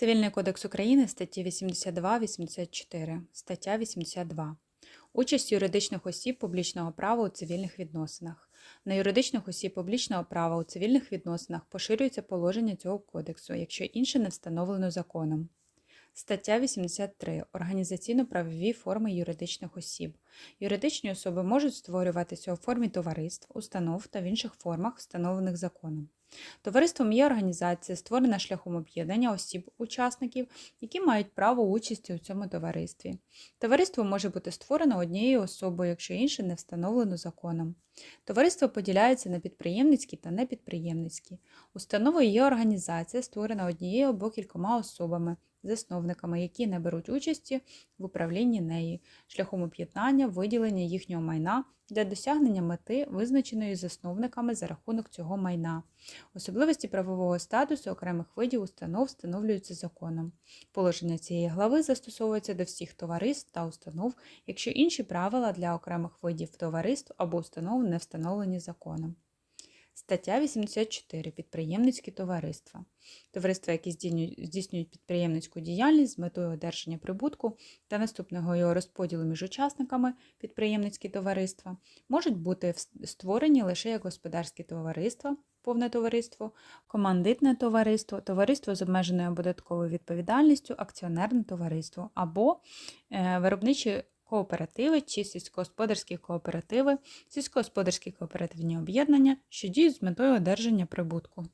Цивільний кодекс України статті 82-84. Стаття 82. Участь юридичних осіб публічного права у цивільних відносинах. На юридичних осіб публічного права у цивільних відносинах поширюється положення цього кодексу, якщо інше не встановлено законом. Стаття 83. Організаційно-правові форми юридичних осіб. Юридичні особи можуть створюватися у формі товариств, установ та в інших формах, встановлених законом. Товариством є організація, створена шляхом об'єднання осіб-учасників, які мають право участі у цьому товаристві. Товариство може бути створено однією особою, якщо інше не встановлено законом. Товариство поділяється на підприємницькі та непідприємницькі. Установою є організація, створена однією або кількома особами, засновниками, які не беруть участі в управлінні неї, шляхом об'єднання, виділення їхнього майна для досягнення мети, визначеної засновниками за рахунок цього майна. Особливості правового статусу окремих видів установ встановлюються законом. Положення цієї глави застосовується до всіх товариств та установ, якщо інші правила для окремих видів товариств або установ не встановлені законом. Стаття 84. Підприємницькі товариства. Товариства, які здійснюють- підприємницьку діяльність з метою одержання прибутку та наступного його розподілу між учасниками підприємницькі товариства, можуть бути створені лише як господарські товариства, повне товариство, командитне товариство, товариство з обмеженою податковою відповідальністю, акціонерне товариство або е, виробничі кооперативи чи сільськогосподарські кооперативи, сільськогосподарські кооперативні об'єднання, що діють з метою одержання прибутку.